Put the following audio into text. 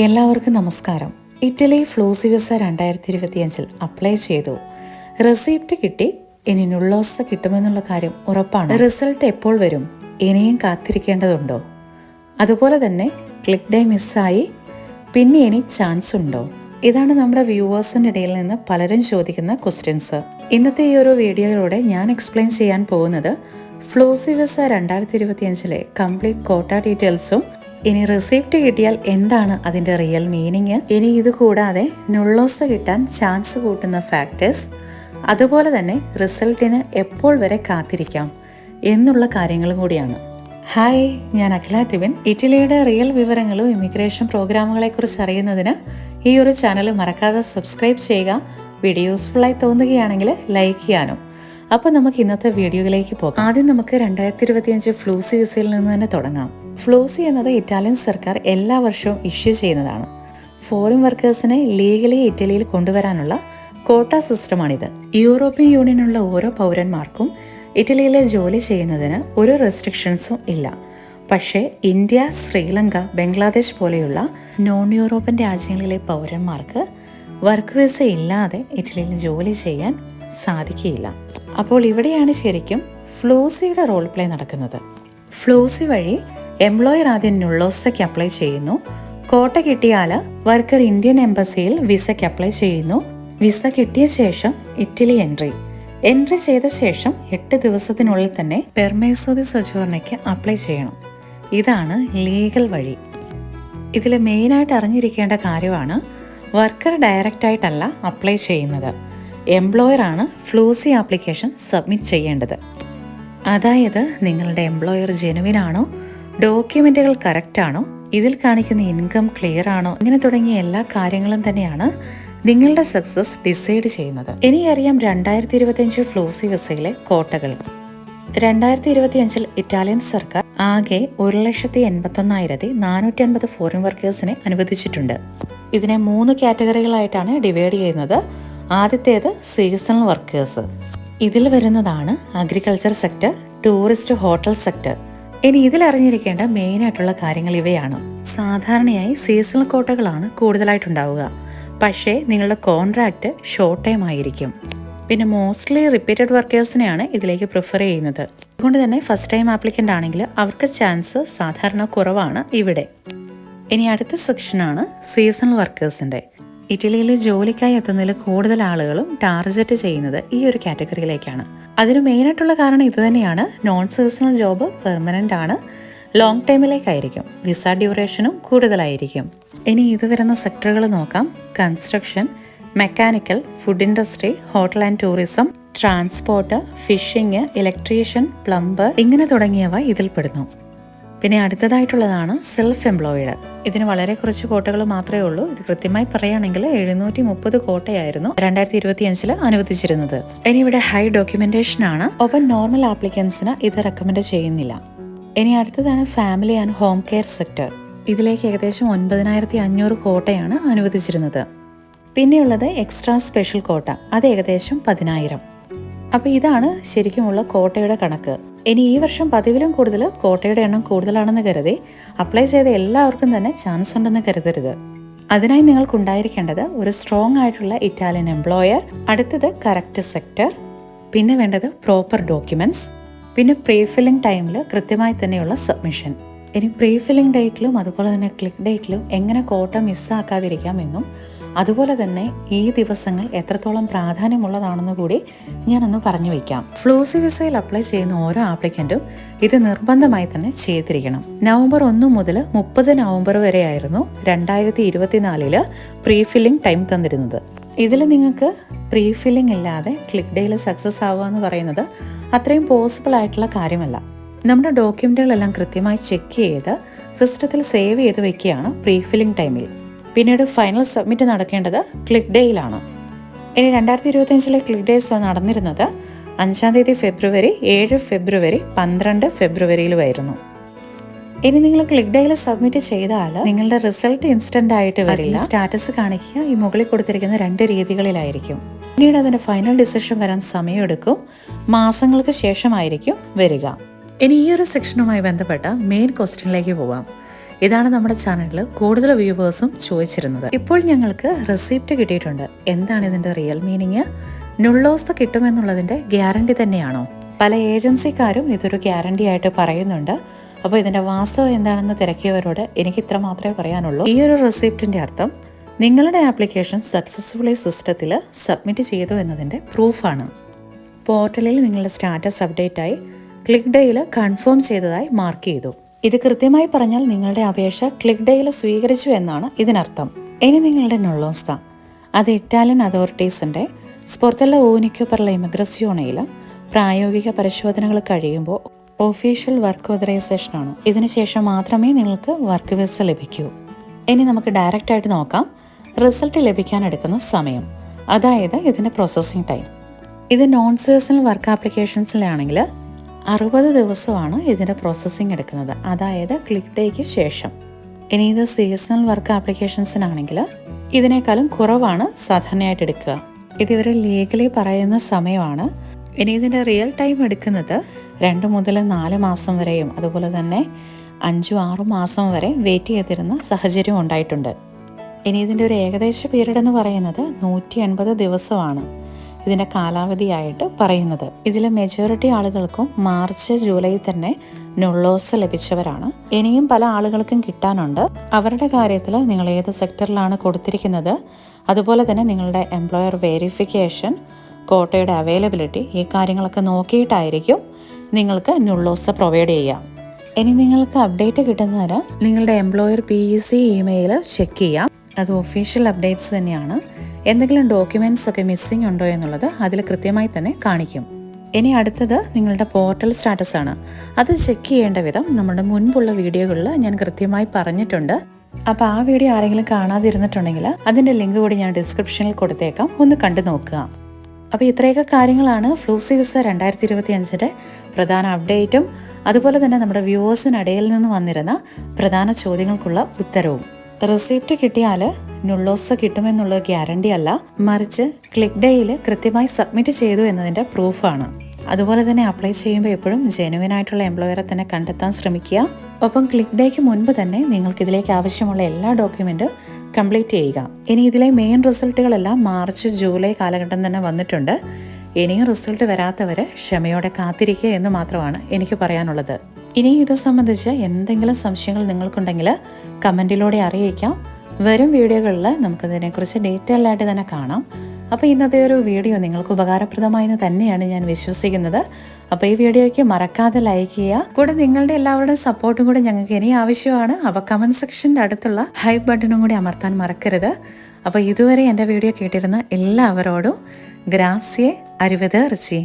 എല്ലാവർക്കും നമസ്കാരം. Italy ഫ്ലൂസി visa രണ്ടായിരത്തി ഇരുപത്തിയഞ്ചിൽ അപ്ലൈ ചെയ്തു. റെസിപ്റ്റ് കിട്ടി ഇനി നുള്ളോസ് കിട്ടുമെന്നുള്ള കാര്യം ഉറപ്പാണ്. റിസൾട്ട് എപ്പോൾ വരും? ഇനിയും കാത്തിരിക്കേണ്ടതുണ്ടോ? അതുപോലെ തന്നെ ക്ലിക്ക് ഡേ മിസ്സായി പിന്നെ ഇനി ചാൻസ് ഉണ്ടോ? ഇതാണ് നമ്മുടെ വ്യൂവേഴ്സിന്റെ ഇടയിൽ നിന്ന് പലരും ചോദിക്കുന്ന ക്വസ്റ്റ്യൻസ് ഇന്നത്തെ ഈ ഒരു വീഡിയോയിലൂടെ ഞാൻ എക്സ്പ്ലെയിൻ ചെയ്യാൻ പോകുന്നത് ഫ്ലൂസി വിസ രണ്ടായിരത്തി ഇരുപത്തിയഞ്ചിലെ കംപ്ലീറ്റ് കോട്ട ഡീറ്റെയിൽസും ഇനി റിസീപ്റ്റ് കിട്ടിയാൽ എന്താണ് അതിന്റെ റിയൽ മീനിങ് ഇനി ഇത് കൂടാതെ നുള്ളോസ് കിട്ടാൻ ചാൻസ് കൂട്ടുന്ന ഫാക്ടേഴ്സ് അതുപോലെ തന്നെ റിസൾട്ടിന് എപ്പോൾ വരെ കാത്തിരിക്കാം എന്നുള്ള കാര്യങ്ങളും കൂടിയാണ്. ഹായ് ഞാൻ അഖില ടിബിൻ. ഇറ്റലിയുടെ റിയൽ വിവരങ്ങളും ഇമിഗ്രേഷൻ പ്രോഗ്രാമുകളെക്കുറിച്ച് അറിയുന്നതിന് ഈ ഒരു ചാനൽ മറക്കാതെ സബ്സ്ക്രൈബ് ചെയ്യുക. വീഡിയോ യൂസ്ഫുള്ളായി തോന്നുകയാണെങ്കിൽ ലൈക്ക് ചെയ്യാനും. അപ്പോൾ നമുക്ക് ഇന്നത്തെ വീഡിയോയിലേക്ക് പോകാം. ആദ്യം നമുക്ക് രണ്ടായിരത്തി ഇരുപത്തിയഞ്ച് ഫ്ലൂസി വിസയിൽ നിന്ന് തന്നെ തുടങ്ങാം. ഫ്ലൂസി എന്നത് ഇറ്റാലിയൻ സർക്കാർ എല്ലാ വർഷവും ഇഷ്യൂ ചെയ്യുന്നതാണ്. ഫോറിൻ വർക്കേഴ്സിനെ ലീഗലി ഇറ്റലിയിൽ കൊണ്ടുവരാനുള്ള കോട്ട സിസ്റ്റമാണിത് യൂറോപ്യൻ യൂണിയനുള്ള ഓരോ പൗരന്മാർക്കും ഇറ്റലിയിലെ ജോലി ചെയ്യുന്നതിന് ഒരു റെസ്ട്രിക്ഷൻസും ഇല്ല. പക്ഷേ ഇന്ത്യ ശ്രീലങ്ക ബംഗ്ലാദേശ് പോലെയുള്ള നോൺ യൂറോപ്യൻ രാജ്യങ്ങളിലെ പൗരന്മാർക്ക് വർക്ക് വിസ ഇല്ലാതെ ഇറ്റലിയിൽ ജോലി ചെയ്യാൻ സാധിക്കുകയില്ല. അപ്പോൾ ഇവിടെയാണ് ശരിക്കും ഫ്ലോസിയുടെ റോൾ പ്ലേ നടക്കുന്നത്. ഫ്ലോസി വഴി എംപ്ലോയർ ആദ്യം നുള്ളോസയ്ക്ക് അപ്ലൈ ചെയ്യുന്നു. കോട്ട കിട്ടിയാൽ വർക്കർ ഇന്ത്യൻ എംബസിയിൽ വിസയ്ക്ക് അപ്ലൈ ചെയ്യുന്നു. വിസ കിട്ടിയ ശേഷം ഇറ്റലി എൻട്രി. എൻട്രി ചെയ്ത ശേഷം എട്ട് ദിവസത്തിനുള്ളിൽ തന്നെ പെർമേസോദി സജോർണയ്ക്ക് അപ്ലൈ ചെയ്യണം. ഇതാണ് ലീഗൽ വഴി. ഇതിൽ മെയിനായിട്ട് അറിഞ്ഞിരിക്കേണ്ട കാര്യമാണ് വർക്കർ ഡയറക്റ്റായിട്ടല്ല അപ്ലൈ ചെയ്യുന്നത്. എംപ്ലോയർ ആണ് ഫ്ലൂസി ആപ്ലിക്കേഷൻ സബ്മിറ്റ് ചെയ്യേണ്ടത്. അതായത് നിങ്ങളുടെ എംപ്ലോയർ ജെനുവിൻ ഡോക്യുമെന്റുകൾ കറക്റ്റ് ആണോ ഇതിൽ കാണിക്കുന്ന ഇൻകം ക്ലിയർ ആണോ? ഇങ്ങനെ തുടങ്ങിയ എല്ലാ കാര്യങ്ങളും തന്നെയാണ് നിങ്ങളുടെ സക്സസ് ഡിസൈഡ് ചെയ്യുന്നത്. ഇനി അറിയാം രണ്ടായിരത്തി ഇരുപത്തിയഞ്ച് ഫ്ലോസി വിസയിലെ കോട്ടകൾ. രണ്ടായിരത്തി ഇരുപത്തിയഞ്ചിൽ ഇറ്റാലിയൻ സർക്കാർ ആകെ ഒരു ലക്ഷത്തി എൺപത്തൊന്നായിരത്തി നാനൂറ്റി അൻപത് ഫോറിൻ വർക്കേഴ്സിനെ അനുവദിച്ചിട്ടുണ്ട്. ഇതിനെ മൂന്ന് കാറ്റഗറികളായിട്ടാണ് ഡിവൈഡ് ചെയ്യുന്നത്. ആദ്യത്തേത് സീസണൽ വർക്കേഴ്സ് ഇതിൽ വരുന്നതാണ് agriculture sector tourist hotel sector ഇനി ഇതിൽ അറിഞ്ഞിരിക്കേണ്ട മെയിൻ ആയിട്ടുള്ള കാര്യങ്ങൾ ഇവയാണ്. സാധാരണയായി സീസണൽ കോട്ടകളാണ് കൂടുതലായിട്ടുണ്ടാവുക. പക്ഷേ നിങ്ങളുടെ കോൺട്രാക്റ്റ് ഷോർട്ട് ടൈം ആയിരിക്കും. പിന്നെ മോസ്റ്റ്ലി റിപ്പീറ്റഡ് വർക്കേഴ്സിനെയാണ് ഇതിലേക്ക് പ്രിഫർ ചെയ്യുന്നത്. അതുകൊണ്ട് തന്നെ ഫസ്റ്റ് ടൈം ആപ്ലിക്കന്റ് ആണെങ്കിൽ അവർക്ക് ചാൻസ് സാധാരണ കുറവാണ് ഇവിടെ. ഇനി അടുത്ത സെക്ഷനാണ് സീസണൽ വർക്കേഴ്സിന്റെ ഇറ്റലിയിൽ ജോലിക്കായി എത്തുന്നതിൽ കൂടുതൽ ആളുകളും ടാർഗറ്റ് ചെയ്യുന്നത് ഈ ഒരു കാറ്റഗറിയിലേക്കാണ് അതിന് മെയിനായിട്ടുള്ള കാരണം ഇത് തന്നെയാണ്. നോൺ സീസണൽ ജോബ് പെർമനന്റ് ആണ് ലോങ് ടൈമിലേക്കായിരിക്കും വിസ ഡ്യൂറേഷനും കൂടുതലായിരിക്കും. ഇനി ഇത് വരുന്ന സെക്ടറുകൾ നോക്കാം. Construction mechanical food industry hotel and tourism transport fishing electrician plumber ഇങ്ങനെ തുടങ്ങിയവ ഇതിൽപ്പെടുന്നു. പിന്നെ അടുത്തതായിട്ടുള്ളതാണ് സെൽഫ് എംപ്ലോയിഡ് ഇതിന് വളരെ കുറച്ച് കോട്ടകൾ മാത്രമേ ഉള്ളൂ. ഇത് കൃത്യമായി പറയുകയാണെങ്കിൽ എഴുന്നൂറ്റി മുപ്പത് കോട്ടയായിരുന്നു രണ്ടായിരത്തി ഇരുപത്തി അഞ്ചിൽ അനുവദിച്ചിരുന്നത്. ഇനി ഇവിടെ ഹൈ ഡോക്യുമെന്റേഷൻ ആണ്. ഒപ്പം നോർമൽ ആപ്ലിക്കൻസിന് ഇത് റെക്കമെൻഡ് ചെയ്യുന്നില്ല. ഇനി അടുത്തതാണ് family and home care sector. ഇതിലേക്ക് ഏകദേശം ഒൻപതിനായിരത്തി അഞ്ഞൂറ് കോട്ടയാണ് അനുവദിച്ചിരുന്നത്. പിന്നെയുള്ളത് എക്സ്ട്രാ സ്പെഷ്യൽ കോട്ട. അത് ഏകദേശം പതിനായിരം. അപ്പോൾ ഇതാണ് ശരിക്കുമുള്ള കോട്ടയുടെ കണക്ക്. ഇനി ഈ വർഷം പതിവിലും കൂടുതൽ കോട്ടയുടെ എണ്ണം കൂടുതലാണെന്ന് കരുതി അപ്ലൈ ചെയ്ത എല്ലാവർക്കും തന്നെ ചാൻസ് ഉണ്ടെന്ന് കരുതരുത്. അതിനായി നിങ്ങൾക്കുണ്ടായിരിക്കേണ്ടത് ഒരു സ്ട്രോങ് ആയിട്ടുള്ള ഇറ്റാലിയൻ എംപ്ലോയർ അടുത്തത് കറക്റ്റ് സെക്ടർ പിന്നെ വേണ്ടത് പ്രോപ്പർ ഡോക്യുമെന്റ്സ് പിന്നെ പ്രീ ഫില്ലിംഗ് ടൈമിൽ കൃത്യമായി തന്നെയുള്ള സബ്മിഷൻ ഇനി പ്രീ ഫില്ലിംഗ് ഡേറ്റിലും അതുപോലെ തന്നെ ക്ലിക്ക് ഡേറ്റിലും എങ്ങനെ കോട്ട മിസ്സാക്കാതിരിക്കാമെന്നും അതുപോലെ തന്നെ ഈ ദിവസങ്ങൾ എത്രത്തോളം പ്രാധാന്യമുള്ളതാണെന്ന് കൂടി ഞാനൊന്ന് പറഞ്ഞു വയ്ക്കാം. ഫ്ലൂസി വിസയിൽ അപ്ലൈ ചെയ്യുന്ന ഓരോ ആപ്ലിക്കന്റും ഇത് നിർബന്ധമായി തന്നെ ചെയ്തിരിക്കണം. നവംബർ ഒന്ന് മുതൽ മുപ്പത് നവംബർ വരെയായിരുന്നു രണ്ടായിരത്തി ഇരുപത്തിനാലിൽ പ്രീ ഫില്ലിംഗ് ടൈം തന്നിരുന്നത്. ഇതിൽ നിങ്ങൾക്ക് പ്രീ ഫില്ലിംഗ് ഇല്ലാതെ ക്ലിക്ക് ഡേയിൽ സക്സസ് ആവുക എന്ന് പറയുന്നത് അത്രയും പോസിബിൾ ആയിട്ടുള്ള കാര്യമല്ല. നമ്മുടെ ഡോക്യുമെന്റുകളെല്ലാം കൃത്യമായി ചെക്ക് ചെയ്ത് സിസ്റ്റത്തിൽ സേവ് ചെയ്ത് വെക്കുകയാണ് പ്രീ ഫില്ലിംഗ് ടൈമിൽ. പിന്നീട് ഫൈനൽ സബ്മിറ്റ് നടക്കേണ്ടത് ക്ലിക്ക് ഡേയിലാണ് ഇനി രണ്ടായിരത്തി ഇരുപത്തിയഞ്ചിലെ ക്ലിക്ക് ഡേയ്സ് നടന്നിരുന്നത്. അഞ്ചാം തീയതി ഫെബ്രുവരി ഏഴ് ഫെബ്രുവരി പന്ത്രണ്ട് ഫെബ്രുവരിയിലുമായിരുന്നു ഇനി നിങ്ങൾ ക്ലിക്ക് ഡേയിൽ സബ്മിറ്റ് ചെയ്താൽ നിങ്ങളുടെ റിസൾട്ട് ഇൻസ്റ്റന്റ് ആയിട്ട് വരില്ല. സ്റ്റാറ്റസ് കാണിക്കുക. ഈ മുകളിൽ കൊടുത്തിരിക്കുന്ന രണ്ട് രീതികളിലായിരിക്കും. പിന്നീട് അതിന്റെ ഫൈനൽ ഡിസിഷൻ വരാൻ സമയമെടുക്കും. മാസങ്ങൾക്ക് ശേഷമായിരിക്കും വരിക. ഇനി ഈ ഒരു സെക്ഷനുമായി ബന്ധപ്പെട്ട മെയിൻ ക്വസ്റ്റ്യനിലേക്ക് പോവാം. ഇതാണ് നമ്മുടെ ചാനലിൽ കൂടുതൽ വ്യൂവേഴ്സും ചോദിച്ചിരുന്നത്. ഇപ്പോൾ ഞങ്ങൾക്ക് റെസിപ്റ്റ് കിട്ടിയിട്ടുണ്ട്. എന്താണ് ഇതിന്റെ റിയൽ മീനിങ് നുള്ളോസ് കിട്ടുമെന്നുള്ളതിന്റെ ഗ്യാരണ്ടി തന്നെയാണോ? പല ഏജൻസിക്കാരും ഇതൊരു ഗ്യാരണ്ടി ആയിട്ട് പറയുന്നുണ്ട്. അപ്പോൾ ഇതിന്റെ വാസ്തവം എന്താണെന്ന് തിരക്കിയവരോട് എനിക്ക് ഇത്ര മാത്രമേ പറയാനുള്ളൂ. ഈ ഒരു റെസിപ്റ്റിന്റെ അർത്ഥം നിങ്ങളുടെ ആപ്ലിക്കേഷൻ സക്സസ്ഫുള്ളി സിസ്റ്റത്തിൽ സബ്മിറ്റ് ചെയ്തു എന്നതിന്റെ പ്രൂഫാണ് പോർട്ടലിൽ നിങ്ങളുടെ സ്റ്റാറ്റസ് അപ്ഡേറ്റായി ക്ലിക്ക് ഡേയിൽ കൺഫേം ചെയ്തതായി മാർക്ക് ചെയ്തു. ഇത് കൃത്യമായി പറഞ്ഞാൽ നിങ്ങളുടെ അപേക്ഷ ക്ലിക്ക് ഡേയിൽ സ്വീകരിച്ചു എന്നാണ് ഇതിനർത്ഥം. ഇനി നിങ്ങളുടെ നൊള്ളോസ്ത. അത് ഇറ്റാലിയൻ അതോറിറ്റീസിന്റെ സ്പുറത്തുള്ള ഊനിക്കോ പെർ la ഇമിഗ്രസിയോണയിൽ പ്രായോഗിക പരിശോധനകൾ കഴിയുമ്പോൾ ഒഫീഷ്യൽ വർക്ക് ഓതറൈസേഷൻ ആണ്. ഇതിനുശേഷം മാത്രമേ നിങ്ങൾക്ക് വർക്ക് വിസ ലഭിക്കൂ. ഇനി നമുക്ക് ഡയറക്റ്റ് ആയിട്ട് നോക്കാം. റിസൾട്ട് ലഭിക്കാൻ എടുക്കുന്ന സമയം. അതായത് ഇതിന്റെ പ്രോസസ്സിംഗ് ടൈം ഇത് നോൺ സീസണൽ വർക്ക് ആപ്ലിക്കേഷൻസിലാണെങ്കിൽ അറുപത് ദിവസമാണ് ഇതിന്റെ പ്രോസസ്സിംഗ് എടുക്കുന്നത്. അതായത് ക്ലിക്ക് ഡേക്ക് ശേഷം. ഇനി ഇത് സീസണൽ വർക്ക് ആപ്ലിക്കേഷൻസിനാണെങ്കിൽ ഇതിനേക്കാളും കുറവാണ് സാധാരണയായിട്ട് എടുക്കുക. ഇത് ഇവർ ലീഗലി പറയുന്ന സമയമാണ്. ഇനി ഇതിന്റെ റിയൽ ടൈം എടുക്കുന്നത് രണ്ട് മുതൽ നാല് മാസം വരെയും അതുപോലെ തന്നെ അഞ്ചും ആറു മാസം വരെ വെയിറ്റ് ചെയ്തിരുന്ന സാഹചര്യം ഉണ്ടായിട്ടുണ്ട്. ഇനി ഇതിന്റെ ഒരു ഏകദേശ പീരീഡ് എന്ന് പറയുന്നത് നൂറ്റി എൺപത് ദിവസമാണ്. ഇതിന്റെ കാലാവധിയായിട്ട് പറയുന്നത്. ഇതിലെ മെജോറിറ്റി ആളുകൾക്കും മാർച്ച് ജൂലൈ തന്നെ നുള്ളോസ് ലഭിച്ചവരാണ്. ഇനിയും പല ആളുകൾക്കും കിട്ടാനുണ്ട്. അവരുടെ കാര്യത്തിൽ നിങ്ങൾ ഏത് സെക്ടറിലാണ് കൊടുത്തിരിക്കുന്നത് അതുപോലെ തന്നെ നിങ്ങളുടെ എംപ്ലോയർ വെരിഫിക്കേഷൻ കോട്ടയുടെ അവൈലബിലിറ്റി ഈ കാര്യങ്ങളൊക്കെ നോക്കിയിട്ടായിരിക്കും നിങ്ങൾക്ക് നുള്ളോസ് പ്രൊവൈഡ് ചെയ്യാം. ഇനി നിങ്ങൾക്ക് അപ്ഡേറ്റ് കിട്ടുന്നതിന് നിങ്ങളുടെ employer P E C email check ചെയ്യാം. അത് ഒഫീഷ്യൽ അപ്ഡേറ്റ്സ് തന്നെയാണ്. എന്തെങ്കിലും ഡോക്യുമെന്റ്സ് ഒക്കെ മിസ്സിംഗ് ഉണ്ടോ എന്നുള്ളത് അതിൽ കൃത്യമായി തന്നെ കാണിക്കും. ഇനി അടുത്തത് നിങ്ങളുടെ പോർട്ടൽ സ്റ്റാറ്റസ് ആണ്. അത് ചെക്ക് ചെയ്യേണ്ട വിധം നമ്മുടെ മുൻപുള്ള വീഡിയോകളിൽ ഞാൻ കൃത്യമായി പറഞ്ഞിട്ടുണ്ട്. അപ്പോൾ ആ വീഡിയോ ആരെങ്കിലും കാണാതിരുന്നിട്ടുണ്ടെങ്കിൽ അതിന്റെ ലിങ്ക് കൂടി ഞാൻ ഡിസ്ക്രിപ്ഷനിൽ കൊടുത്തേക്കാം. ഒന്ന് കണ്ടു നോക്കുക. അപ്പോൾ ഇത്രയൊക്കെ കാര്യങ്ങളാണ് ഫ്ലൂസി വിസ രണ്ടായിരത്തി ഇരുപത്തി അഞ്ചിന്റെ പ്രധാന അപ്ഡേറ്റും അതുപോലെ തന്നെ നമ്മുടെ വ്യൂവേഴ്സിനിടയിൽ നിന്ന് വന്നിരുന്ന പ്രധാന ചോദ്യങ്ങൾക്കുള്ള ഉത്തരവും. റെസിപ്റ്റ് കിട്ടിയാൽ നുള്ളോസ് കിട്ടുമെന്നുള്ള ഗ്യാരണ്ടി അല്ല. മറിച്ച് ക്ലിക്ക് ഡേയിൽ കൃത്യമായി സബ്മിറ്റ് ചെയ്തു എന്നതിന്റെ പ്രൂഫാണ് അതുപോലെ തന്നെ അപ്ലൈ ചെയ്യുമ്പോൾ എപ്പോഴും ജെനുവിൻ ആയിട്ടുള്ള എംപ്ലോയറെ തന്നെ കണ്ടെത്താൻ ശ്രമിക്കുക. ഒപ്പം ക്ലിക്ക് ഡേക്ക് മുൻപ് തന്നെ നിങ്ങൾക്ക് ഇതിലേക്ക് ആവശ്യമുള്ള എല്ലാ ഡോക്യുമെന്റും കംപ്ലീറ്റ് ചെയ്യുക. ഇനി ഇതിലെ മെയിൻ റിസൾട്ടുകളെല്ലാം മാർച്ച് ജൂലൈ കാലഘട്ടം തന്നെ വന്നിട്ടുണ്ട്. ഇനിയും റിസൾട്ട് വരാത്തവർ ക്ഷമയോടെ കാത്തിരിക്കുക എന്ന് മാത്രമാണ് എനിക്ക് പറയാനുള്ളത്. ഇനി ഇത് സംബന്ധിച്ച് എന്തെങ്കിലും സംശയങ്ങൾ നിങ്ങൾക്കുണ്ടെങ്കിൽ കമന്റിലൂടെ അറിയിക്കാം. വരും വീഡിയോകളിൽ നമുക്കതിനെക്കുറിച്ച് ഡീറ്റെയിൽ ആയിട്ട് തന്നെ കാണാം. അപ്പോൾ ഇന്നത്തെ ഒരു വീഡിയോ നിങ്ങൾക്ക് ഉപകാരപ്രദമായെന്ന് തന്നെയാണ് ഞാൻ വിശ്വസിക്കുന്നത്. അപ്പോൾ ഈ വീഡിയോയ്ക്ക് മറക്കാതെ ലൈക്ക് ചെയ്യുക. കൂടെ നിങ്ങളുടെ എല്ലാവരുടെയും സപ്പോർട്ടും കൂടെ ഞങ്ങൾക്ക് ഇനി ആവശ്യമാണ്. അപ്പോൾ കമന്റ് സെക്ഷന്റെ അടുത്തുള്ള ഹൈ ബട്ടണും കൂടി അമർത്താൻ മറക്കരുത്. അപ്പോൾ ഇതുവരെ എന്റെ വീഡിയോ കേട്ടിരുന്ന എല്ലാവരോടും ഗ്രാസ്യെ അരുവത് റിച്ചി